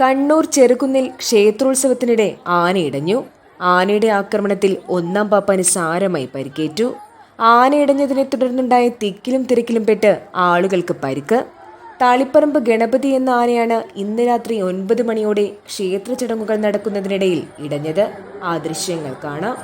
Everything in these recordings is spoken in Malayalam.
കണ്ണൂർ ചെറുകുന്നിൽ ക്ഷേത്രോത്സവത്തിനിടെ ആനയിടഞ്ഞു ആനയുടെ ആക്രമണത്തിൽ ഒന്നാം പാപ്പാന് സാരമായി പരിക്കേറ്റു. ആനയിടഞ്ഞതിനെ തുടർന്നുണ്ടായ തിക്കിലും തിരക്കിലും പെട്ട് ആളുകൾക്ക് പരിക്ക്. താളിപ്പറമ്പ് ഗണപതി എന്ന ആനയാണ് ഇന്ന് രാത്രി ഒൻപത് മണിയോടെ ക്ഷേത്ര ചടങ്ങുകൾ നടക്കുന്നതിനിടയിൽ ഇടഞ്ഞത്. ആ ദൃശ്യങ്ങൾ കാണാം.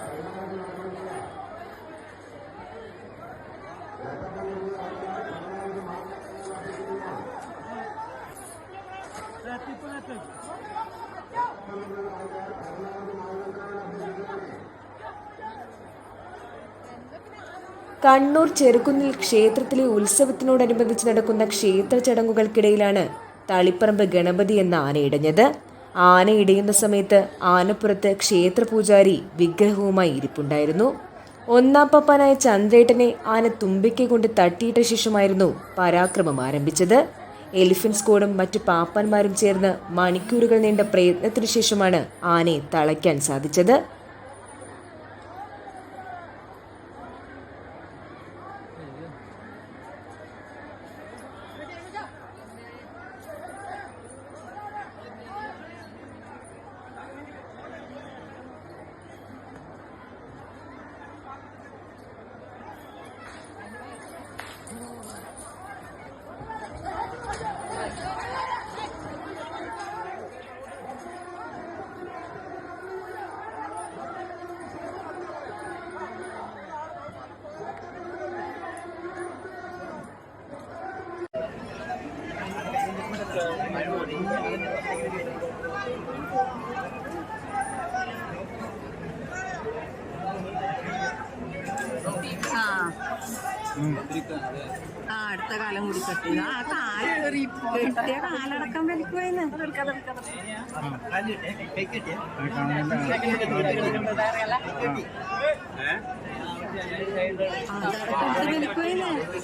കണ്ണൂർ ചെറുകുന്നിൽ ക്ഷേത്രത്തിലെ ഉത്സവത്തിനോടനുബന്ധിച്ച് നടക്കുന്ന ക്ഷേത്ര ചടങ്ങുകൾക്കിടയിലാണ് തളിപ്പറമ്പ് ഗണപതി എന്ന ആന ഇടഞ്ഞത്. ആന ഇടയുന്ന സമയത്ത് ആനപ്പുറത്ത് ക്ഷേത്രപൂജാരി വിഗ്രഹവുമായി ഇരിപ്പുണ്ടായിരുന്നു. ഒന്നാം പപ്പാനായ ചന്ദ്രേട്ടനെ ആന തുമ്പിക്കൈ കൊണ്ട് തട്ടിയിട്ട ശേഷമായിരുന്നു പരാക്രമം ആരംഭിച്ചത്. എലിഫന്റ് സ്ക്വാഡും മറ്റു പാപ്പന്മാരും ചേർന്ന് മണിക്കൂറുകൾ നീണ്ട പ്രയത്നത്തിനു ശേഷമാണ് ആനയെ തളയ്ക്കാൻ സാധിച്ചത്. 你买六的，ആ അടുത്ത കാലം കൂടി കെട്ടി ആ കാൽ കെട്ടിയ കാലടക്കം വലിക്കുവായിരുന്നു.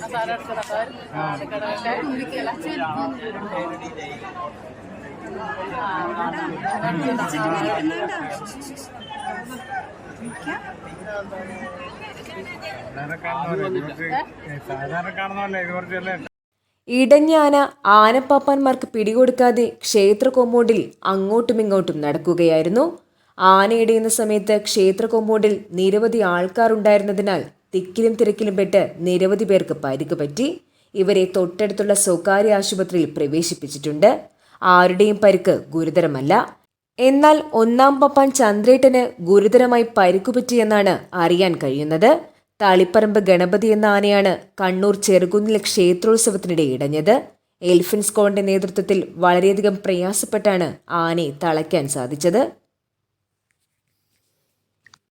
സാധാരണ കാണുന്നല്ലേ ഇത് കുറച്ചല്ലേ ഇടഞ്ഞ ആന ആനപ്പാപ്പാന്മാർക്ക് പിടികൊടുക്കാതെ ക്ഷേത്ര കോമ്പൗണ്ടിൽ അങ്ങോട്ടും ഇങ്ങോട്ടും നടക്കുകയായിരുന്നു. ആന ഇടയുന്ന സമയത്ത് ക്ഷേത്ര കോമ്പൗണ്ടിൽ നിരവധി ആൾക്കാരുണ്ടായിരുന്നതിനാൽ തിക്കിലും തിരക്കിലും പെട്ട് നിരവധി പേർക്ക് പരിക്ക് പറ്റി ഇവരെ തൊട്ടടുത്തുള്ള സ്വകാര്യ ആശുപത്രിയിൽ പ്രവേശിപ്പിച്ചിട്ടുണ്ട്. ആരുടെയും പരിക്ക് ഗുരുതരമല്ല. എന്നാൽ ഒന്നാം പപ്പാൻ ചന്ദ്രേട്ടന് ഗുരുതരമായി പരിക്കുപറ്റിയെന്നാണ് അറിയാൻ കഴിയുന്നത്. താളിപ്പറമ്പ് ഗണപതി എന്ന ആനയാണ് കണ്ണൂർ ചെറുകുന്നിലെ ക്ഷേത്രോത്സവത്തിനിടെ ഇടഞ്ഞത്. എൽഫിൻസ് കോണിന്റെ നേതൃത്വത്തിൽ വളരെയധികം പ്രയാസപ്പെട്ടാണ് ആനയെ തളയ്ക്കാൻ സാധിച്ചത്.